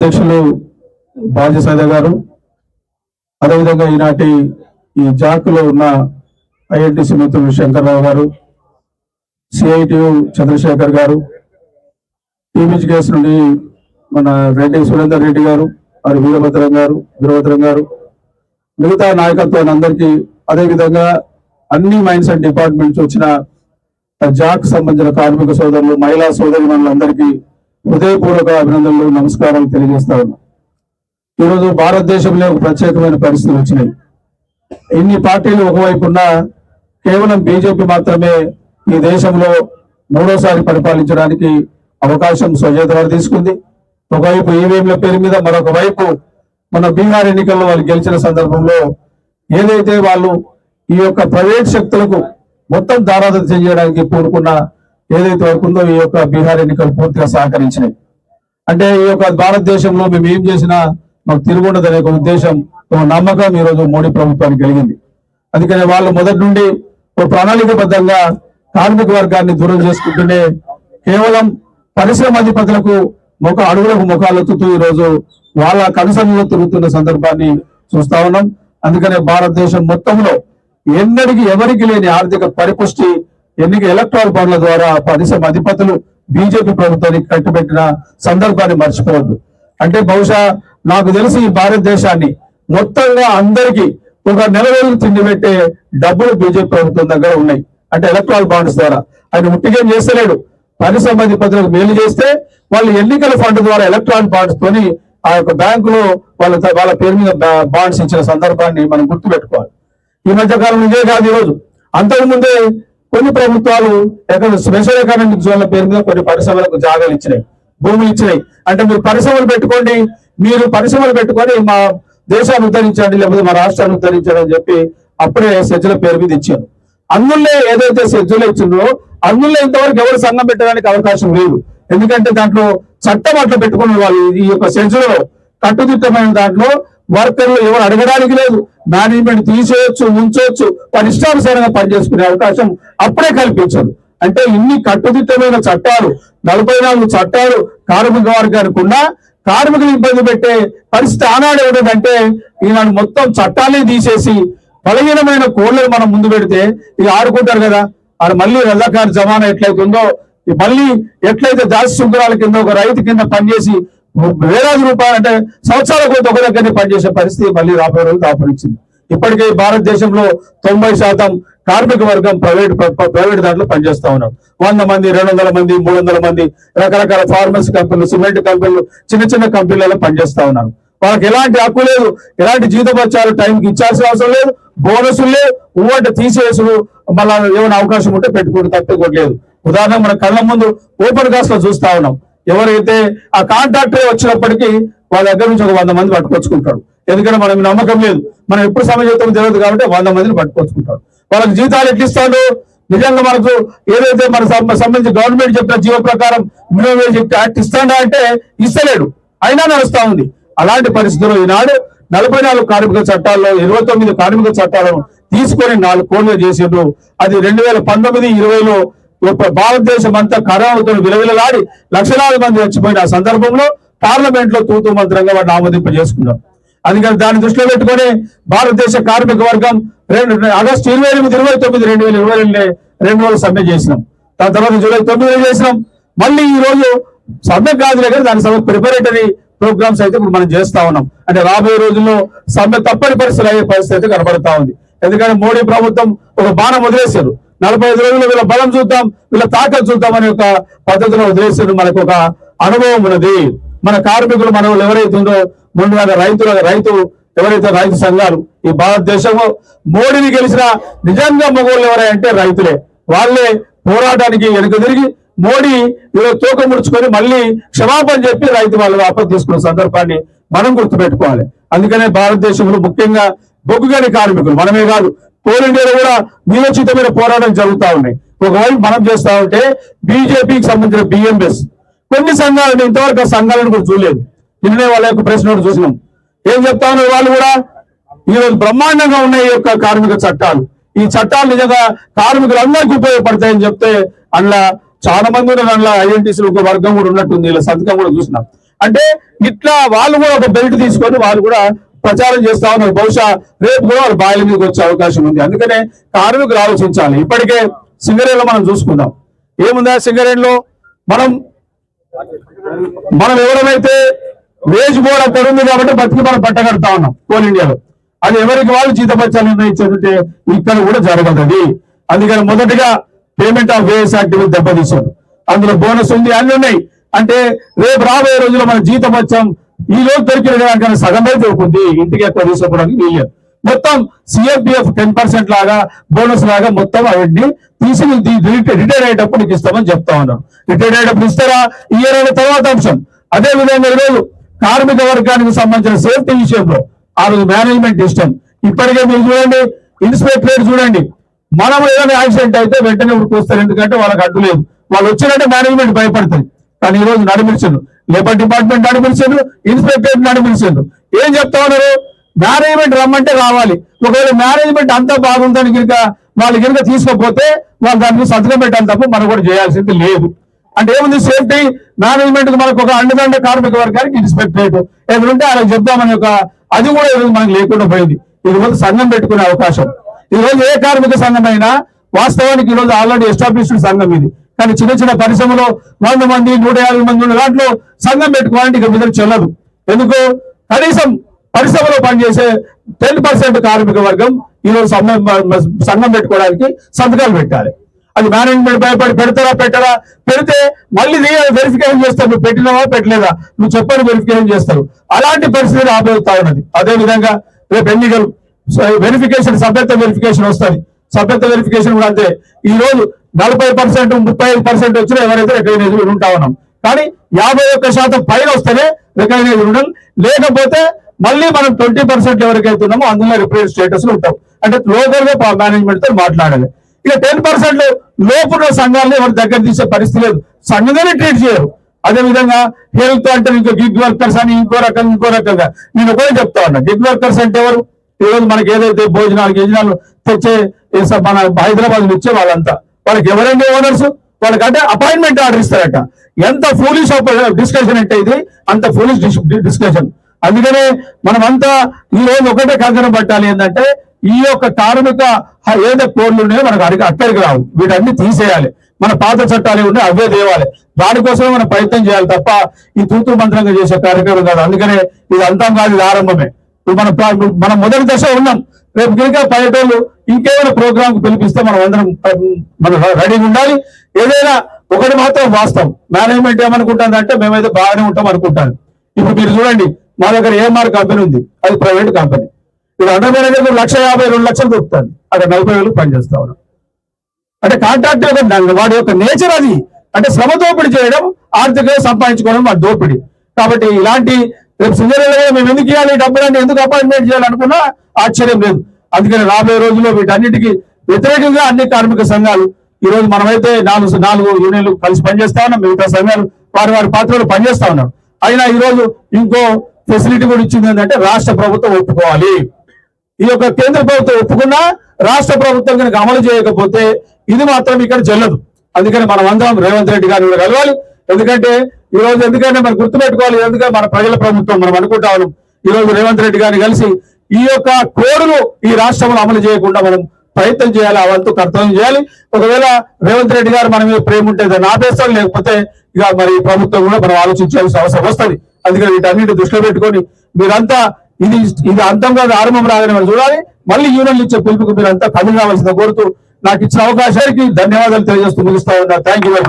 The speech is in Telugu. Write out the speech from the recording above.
అధ్యక్షులు బాజీ గారు అదేవిధంగా ఈనాటి ఈ జాకులో ఉన్న ఐఎన్టీసీ మిత్రులు శంకర్రావు గారు సిఐటియు చంద్రశేఖర్ గారు టీబీజీ కేసు నుండి మన రెడ్డి సురేందర్ రెడ్డి గారు మరి వీరభద్రం గారు వీరభద్రం గారు మిగతా నాయకత్వాన్ని అందరికీ అదేవిధంగా అన్ని మైన్స్ అండ్ డిపార్ట్మెంట్స్ వచ్చిన జాక్ సంబంధించిన కార్మిక సోదరులు మహిళా సోదరి మనందరికీ హృదయపూర్వక అభినందనలు నమస్కారాలు తెలియజేస్తా ఉన్నా. ఈరోజు భారతదేశంలో ఒక ప్రత్యేకమైన పరిస్థితులు వచ్చినాయి. ఇన్ని పార్టీలు ఒకవైపు ఉన్నా కేవలం బీజేపీ మాత్రమే ఈ దేశంలో మూడోసారి పరిపాలించడానికి అవకాశం స్వజేతవారు తీసుకుంది. ఒకవైపు ఈవీఎంల పేరు మీద మరొక వైపు మన బీహార్ ఎన్నికల్లో వాళ్ళు గెలిచిన సందర్భంలో ఏదైతే వాళ్ళు ఈ యొక్క ప్రైవేట్ శక్తులకు మొత్తం దారాదత్త చేయడానికి పూనుకున్న ఏదైతే వరకు ఉందో ఈ యొక్క బీహార్ ఎన్నికలు పూర్తిగా సహకరించినాయి అంటే ఈ యొక్క భారతదేశంలో మేము ఏం చేసినా మాకు తిరుగుండదు అనే ఒక ఉద్దేశం ఒక నమ్మకం ఈ రోజు మోడీ ప్రభుత్వానికి కలిగింది. అందుకనే వాళ్ళు మొదటి నుండి ఒక ప్రణాళికబద్ధంగా కార్మిక వర్గాన్ని దూరం చేసుకుంటూనే కేవలం పరిశ్రమ అధిపతులకు ముఖ అడుగులకు ముఖాలు ఎత్తుతూ ఈ రోజు వాళ్ళ కనుసంలో తిరుగుతున్న సందర్భాన్ని చూస్తా ఉన్నాం. అందుకనే భారతదేశం మొత్తంలో ఎన్నడికి ఎవరికి లేని ఆర్థిక పరిపుష్టి ఎన్నిక ఎలక్ట్రాల్ బాండ్ల ద్వారా పరిశ్రమ అధిపతులు బీజేపీ ప్రభుత్వానికి కట్టుబెట్టిన సందర్భాన్ని మర్చిపోవద్దు. అంటే బహుశా నాకు తెలిసి ఈ భారతదేశాన్ని మొత్తంగా అందరికీ ఒక నెల రోజులు తిండి పెట్టే డబ్బులు బీజేపీ ప్రభుత్వం దగ్గర ఉన్నాయి. అంటే ఎలక్ట్రాల్ బాండ్స్ ద్వారా. ఆయన ఉట్టిగేం చేస్తలేడు. పరిశ్రమ అధిపతులకు మేలు చేస్తే వాళ్ళు ఎన్నికల ఫండ్ ద్వారా ఎలక్ట్రాన్ బాండ్స్ తోని ఆ యొక్క బ్యాంకులో వాళ్ళ వాళ్ళ పేరు మీద బాండ్స్ ఇచ్చిన సందర్భాన్ని మనం గుర్తుపెట్టుకోవాలి. ఈ మధ్య కాలం ఇదే కాదు ఈరోజు. అంతకుముందే కొన్ని ప్రభుత్వాలు ఎక్కడ స్పెషల్ ఎకనామిక్ జోన్ల పేరు మీద కొన్ని పరిశ్రమలకు జాగాలు ఇచ్చినాయి భూములు ఇచ్చినాయి. అంటే మీరు పరిశ్రమలు పెట్టుకోండి మీరు పరిశ్రమలు పెట్టుకొని మా దేశాన్ని ఉద్ధరించండి లేకపోతే మా రాష్ట్రాన్ని ఉద్ధరించండి అని చెప్పి అప్పుడే సెజ్జుల పేరు మీద ఇచ్చారు. అందులో ఏదైతే సెజ్జులు ఇచ్చిందో అందులో ఇంతవరకు ఎవరు సంఘం పెట్టడానికి అవకాశం లేదు. ఎందుకంటే దాంట్లో చట్టం అట్లా పెట్టుకున్న వాళ్ళు. ఈ యొక్క సెజ్జలో కట్టుదిట్టమైన దాంట్లో వర్కర్లు ఎవరు అడగడానికి లేదు. మేనేజ్మెంట్ తీసేయొచ్చు ఉంచవచ్చు వారి ఇష్టానుసారంగా పనిచేసుకునే అవకాశం అప్పుడే కల్పించదు. అంటే ఇన్ని కట్టుదిట్టమైన చట్టాలు నలభై నాలుగు చట్టాలు కార్మిక వర్గానికి ఉన్నా కార్మికులు ఇబ్బంది పెట్టే పరిస్థితి ఆనాడు ఏమిటంటే ఈనాడు మొత్తం చట్టాలే తీసేసి బలహీనమైన కోళ్ళని మనం ముందు పెడితే ఇక ఆడుకుంటారు కదా. ఆడు మళ్ళీ రజాకార్ జమానా ఎట్లయితే ఉందో మళ్ళీ ఎట్లయితే దాసి సుంకరాల కింద ఒక రైతు కింద పనిచేసి వేలాది రూపాయలు అంటే సంవత్సరాల కొద్ది ఒక దగ్గరనే పనిచేసే పరిస్థితి మళ్ళీ రాబోయే రోజులు దాపరించింది. ఇప్పటికే భారతదేశంలో తొంభై శాతం కార్మిక వర్గం ప్రైవేట్ ప్రైవేట్ దాంట్లో పనిచేస్తా ఉన్నారు వంద మంది రెండు వందల మంది మూడు వందల మంది రకరకాల ఫార్మర్స్ కంపెనీలు సిమెంట్ కంపెనీలు చిన్న చిన్న కంపెనీలలో పనిచేస్తా ఉన్నారు. వాళ్ళకి ఎలాంటి హక్కు లేదు ఎలాంటి జీతపత్యాలు టైంకి ఇచ్చాల్సిన అవసరం లేదు బోనసులు లేవు ఊవంటే తీసేసుడు మళ్ళా ఏమైనా అవకాశం ఉంటే పెట్టుకుంటే తప్పకోట్లేదు ఉదాహరణ మన కళ్ళ ముందు ఓపెన్ కాస్ట్లో చూస్తా ఉన్నాం. ఎవరైతే ఆ కాంట్రాక్టర్ వచ్చినప్పటికీ వాళ్ళ దగ్గర నుంచి ఒక వంద మంది పట్టుకొచ్చుకుంటాడు ఎందుకంటే మనం నమ్మకం లేదు. మనం ఎప్పుడు సమయం తెలియదు కాబట్టి వంద మందిని పట్టుకొచ్చుకుంటాడు వాళ్ళకి జీతాలు ఎట్లా ఇస్తాడు? నిజంగా మనకు ఏదైతే మన సంబంధించి గవర్నమెంట్ చెప్పిన జీవ ప్రకారం మినిమం వేజ్ యాక్ట్ ఇస్తాడా అంటే ఇస్తలేడు. అయినా నడుస్తా ఉంది. అలాంటి పరిస్థితుల్లో ఈనాడు నలభై నాలుగు కార్మిక చట్టాల్లో ఇరవై తొమ్మిది కార్మిక చట్టాలను తీసుకొని నాలుగు కోడ్లు చేసిండ్రు. అది రెండు వేల పంతొమ్మిది ఇరవైలో భారతదేశం అంతా కరోనాతో విలవిలలాడి లక్షలాది మంది చచ్చిపోయిన ఆ సందర్భంలో పార్లమెంట్లో తూతూ మంత్రంగా వాటిని ఆమోదింప చేసుకున్నాం అందుకని దాన్ని దృష్టిలో పెట్టుకొని భారతదేశ కార్మిక వర్గం రెండు ఆగస్టు ఇరవై ఎనిమిది ఇరవై తొమ్మిది రెండు వేల ఇరవై రెండు రెండు రోజులు సమ్మె చేసినాం. దాని తర్వాత జూలై తొమ్మిది చేసినాం. మళ్ళీ ఈ రోజు సమ్మె కాదు దగ్గర దాని సభ ప్రిపరేటరీ ప్రోగ్రామ్స్ అయితే ఇప్పుడు మనం చేస్తా ఉన్నాం. అంటే రాబోయే రోజుల్లో సమ్మె తప్పని పరిస్థితులు అయ్యే పరిస్థితి అయితే కనబడతా ఉంది. ఎందుకంటే మోడీ ప్రభుత్వం ఒక బాణం వదిలేశారు. నలభై ఐదు రోజుల్లో వీళ్ళ బలం చూద్దాం వీళ్ళ తాకలు చూద్దాం అనే ఒక పద్ధతిలో వదిలేశారు మనకు ఒక అనుభవం ఉన్నది. మన కార్మికులు మన ఎవరైతే ఉందో ముందుగా రైతుల రైతు ఎవరైతే రైతు సంఘాలు ఈ భారతదేశంలో మోడీని గెలిచిన నిజంగా మగవాళ్ళు ఎవరంటే రైతులే. వాళ్ళే పోరాటానికి వెనుక తిరిగి మోడీ ఈరోజు తూకం ముడుచుకొని మళ్ళీ క్షమాపణ చెప్పి రైతు వాళ్ళు వాపసు తీసుకున్న సందర్భాన్ని మనం గుర్తుపెట్టుకోవాలి. అందుకనే భారతదేశంలో ముఖ్యంగా బొగ్గుగని కార్మికులు మనమే కాదు కోల్ ఇండియాలో కూడా వీరోచితమైన పోరాటం జరుగుతా ఉన్నాయి. ఒకవైపు మనం చేస్తా ఉంటే బీజేపీకి సంబంధించిన బిఎంఎస్ కొన్ని సంఘాలను ఇంతవరకు సంఘాలను కూడా చూడలేదు. నిన్నే వాళ్ళ యొక్క ప్రెస్ నోట్ చూసినాం. ఏం చెప్తా ఉన్నారు వాళ్ళు కూడా? ఈ బ్రహ్మాండంగా ఉన్నాయి ఈ యొక్క కార్మిక చట్టాలు. ఈ చట్టాలు నిజంగా కార్మికులందరికీ ఉపయోగపడతాయని చెప్తే అందులో చాలా మంది ఉన్న దాంట్లో ఐడెంటిటీస్ ఒక వర్గం కూడా ఉన్నట్టుంది. ఇలా సంతకం కూడా చూసినాం. అంటే ఇట్లా వాళ్ళు కూడా ఒక బెల్ట్ తీసుకొని వాళ్ళు కూడా ప్రచారం చేస్తా ఉన్నారు. బహుశా రేపు కూడా వాళ్ళ బాయిల మీదకి వచ్చే అవకాశం ఉంది. అందుకనే కార్మికులు ఆలోచించాలి. ఇప్పటికే సింగరేణిలో మనం చూసుకుందాం. ఏముందా సింగరేణిలో? మనం మనం ఎవరైతే వేజ్ బోర్డ్ అక్కడ ఉంది కాబట్టి బతికి మనం పట్టగడతా ఉన్నాం. కోల్ ఇండియాలో. అది ఎవరికి వాళ్ళు జీతపత్యాలు నిర్ణయించారంటే ఇక్కడ కూడా జరగదు అందుకని మొదటిగా పేమెంట్ ఆఫ్ వేస్ యాక్టివిటీ దెబ్బతీశారు. అందులో బోనస్ ఉంది అన్ని ఉన్నాయి. అంటే రేపు రాబోయే రోజుల్లో మన జీతపత్యం ఈ రోజు దొరికిన దానికన్నా సగం అయితే దొరుకుతుంది ఇంటికి ఎక్కువ తీసుకోవడానికి వీలేదు మొత్తం సిఎఫ్డిఎఫ్ టెన్ పర్సెంట్ లాగా బోనస్ లాగా మొత్తం అవన్నీ తీసి రిటైర్ అయ్యేటప్పుడు నీకు ఇస్తామని చెప్తా ఉన్నాను. రిటైర్ అయ్యేటప్పుడు ఇస్తారా? ఇయర్ అయిన తర్వాత అంశం అదే విధంగా ఈరోజు కార్మిక వర్గానికి సంబంధించిన సేఫ్టీ విషయంలో ఆ రోజు మేనేజ్మెంట్ ఇష్టం ఇప్పటికే మీరు చూడండి ఇన్స్పెక్టరేట్ చూడండి. మనం ఏదైనా యాక్సిడెంట్ అయితే వెంటనే ఉరికొస్తారు ఎందుకంటే వాళ్ళకి అడ్డు లేదు. వాళ్ళు వచ్చినట్టే మేనేజ్మెంట్ భయపడుతుంది కానీ ఈ రోజు నడిపించను లేబర్ డిపార్ట్మెంట్ నడిపించను ఇన్స్పెక్టరేట్ నడిపించను ఏం చెప్తా ఉన్నారు? మేనేజ్మెంట్ రమ్మంటే రావాలి ఒకవేళ మేనేజ్మెంట్ అంతా బాగుందని కనుక వాళ్ళు కనుక తీసుకోకపోతే వాళ్ళు దానికి సంతకం పెట్టాలి తప్ప మనం కూడా చేయాల్సింది లేదు. అంటే ఏముంది? సేఫ్టీ? మేనేజ్మెంట్ మనకు ఒక అండదండ కార్మిక వర్గానికి ఇన్స్పెక్టరేట్. ఏదంటే అలా చెప్దామని ఒక అది కూడా ఈరోజు మనకు లేకుండా పోయింది. ఈరోజు సంఘం పెట్టుకునే అవకాశం. ఈరోజు రోజు ఏ కార్మిక సంఘం అయినా వాస్తవానికి ఈరోజు ఆల్రెడీ ఎస్టాబ్లిష్డ్ సంఘం ఇది. కానీ చిన్న చిన్న పరిశ్రమలో వంద మంది నూట యాభై మంది ఉన్న దాంట్లో సంఘం పెట్టుకోవాలంటే ఇక మీద చెల్లదు. ఎందుకు? కనీసం పరిశ్రమలో పనిచేసే టెన్ పర్సెంట్ కార్మిక వర్గం ఈ రోజు సంఘం పెట్టుకోవడానికి సంతకాలు పెట్టాలి. అది మేనేజ్మెంట్ భయపడి పెడతారా పెట్టరా? పెడితే మళ్ళీ వెరిఫికేషన్ చేస్తారు. నువ్వు పెట్టినావా పెట్టలేదా? నువ్వు చెప్పని వెరిఫికేషన్ చేస్తారు. అలాంటి పరిస్థితి రాబోతా ఉన్నది అదే విధంగా రేపు ఎన్నికలు వెరిఫికేషన్ సభ్యత్వ వెరిఫికేషన్ వస్తుంది. సభ్యత్వ వెరిఫికేషన్ కూడా అంతే. ఈ రోజు నలభై పర్సెంట్ ముప్పై ఐదు పర్సెంట్ వచ్చినా ఎవరైతే రికగ్నైజ్ ఉంటా ఉన్నాం. కానీ యాభై ఒక్క శాతం పైన వస్తేనే రికగ్నైజ్ ఉండడం లేకపోతే మళ్ళీ మనం ట్వంటీ పర్సెంట్ ఎవరికైతే ఉన్నామో అందులో రిప్రజెంట్ స్టేటస్లో ఉంటాం. అంటే లోకల్గా మేనేజ్మెంట్తో మాట్లాడాలి. ఇక టెన్ పర్సెంట్ లోపున్న సంఘాలను ఎవరు దగ్గర తీసే పరిస్థితి లేదు. సంఘంగానే ట్రీట్ చేయరు. అదే విధంగా హెల్త్ అంటే ఇంకో గిగ్ వర్కర్స్ అని ఇంకో రకం ఇంకో రకంగా. నేను ఒకటి చెప్తా ఉన్నా. గిగ్ వర్కర్స్ అంటే ఎవరు? ఈ రోజు మనకి ఏదైతే భోజనాలు గిజనాలు తెచ్చే మన హైదరాబాద్ నుంచి వచ్చే వాళ్ళంతా. వాళ్ళకి ఎవరండి ఓనర్స్? వాళ్ళకంటే అపాయింట్మెంట్ ఆర్డర్ ఇస్తారట. ఎంత ఫూలిష్ డిస్కషన్ అంటే ఇది అంత ఫూలిష్ డిస్కషన్ అందుకనే మనమంతా ఈ రోజు ఒకటే కంకణం పట్టాలి ఏంటంటే ఈ యొక్క కార్మిక ఏదో కోడ్లు ఉన్నాయో మనకు అడిగి అక్కడికి రావు. వీటన్ని తీసేయాలి. మన పాత చట్టాలు ఉన్నాయి అవే తేవాలి. దానికోసమే మనం ప్రయత్నం చేయాలి తప్ప ఈ తూతు మంత్రంగా చేసే కార్యక్రమం కాదు. అందుకనే ఇది అంతం కాదు ఇది ఆరంభమే. ఇప్పుడు మన మనం మొదటి దశ ఉన్నాం. రేపు కనుక పర్యటనలు ఇంకేమైనా ప్రోగ్రామ్ పిలిపిస్తే మనం అందరం మనం రెడీగా ఉండాలి. ఏదైనా ఒకటి మాత్రం వాస్తవం. మేనేజ్మెంట్ ఏమనుకుంటుంది అంటే మేమైతే బాగానే ఉంటాం అనుకుంటాను ఇప్పుడు మీరు చూడండి మా దగ్గర ఏఎంఆర్ కంపెనీ ఉంది. అది ప్రైవేట్ కంపెనీ ఇప్పుడు అండర్ మేనేజర్ లక్ష యాభై రెండు లక్షలు దొరుకుతుంది. అక్కడ నలభై వేలు పనిచేస్తా ఉన్నాం అంటే కాంట్రాక్ట్ యొక్క వాడి యొక్క నేచర్ అది. అంటే శ్రమ దోపిడీ చేయడం ఆర్థికంగా సంపాదించుకోవడం వాడి దోపిడీ. కాబట్టి ఇలాంటి రేపు సింగరేణిలో మేము ఎందుకు ఇవ్వాలి? డబ్బులు అంటే ఎందుకు అపాయింట్మెంట్ చేయాలనుకున్నా ఆశ్చర్యం లేదు. అందుకని రాబోయే రోజుల్లో వీటన్నిటికీ వ్యతిరేకంగా అన్ని కార్మిక సంఘాలు ఈ రోజు మనమైతే నాలుగు నాలుగు యూనియన్లు కలిసి పనిచేస్తా ఉన్నాం. మిగతా సంఘాలు వారి వారి పాత్రలు పనిచేస్తా ఉన్నారు అయినా ఈ రోజు ఇంకో ఫెసిలిటీ కూడా ఇచ్చింది ఏంటంటే రాష్ట్ర ప్రభుత్వం ఒప్పుకోవాలి. ఈ యొక్క కేంద్ర ప్రభుత్వం ఒప్పుకున్నా రాష్ట్ర ప్రభుత్వం కనుక అమలు చేయకపోతే ఇది మాత్రం ఇక్కడ చెల్లదు. అందుకని మనం అందరం రేవంత్ రెడ్డి గారిని కూడా కలవాలి. ఎందుకంటే ఈ రోజు ఎందుకంటే మనం గుర్తుపెట్టుకోవాలి. ఎందుకంటే మన ప్రజల ప్రభుత్వం మనం అనుకుంటా ఉన్నాం. ఈ రోజు రేవంత్ రెడ్డి గారిని కలిసి ఈ యొక్క కోడును ఈ రాష్ట్రంలో అమలు చేయకుండా మనం ప్రయత్నం చేయాలి ఆ వంతు కర్తవ్యం చేయాలి. ఒకవేళ రేవంత్ రెడ్డి గారు మన మీద ప్రేమ ఉంటే దాన్ని ఆపేస్తాం లేకపోతే ఇక మరి ప్రభుత్వం కూడా మనం ఆలోచించాల్సిన అవసరం వస్తుంది. అందుకని వీటన్నిటి దృష్టిలో పెట్టుకొని మీరంతా ఇది ఇది అంతం కాదు ఆరంభం రాగానే మనం చూడాలి. మళ్ళీ యూనియన్లు ఇచ్చే పిలుపుకు మీరంతా కమిల్ రావాల్సింది కోరుతూ నాకు ఇచ్చిన అవకాశానికి ధన్యవాదాలు తెలియజేస్తూ ముగిస్తా ఉన్నా. Thank you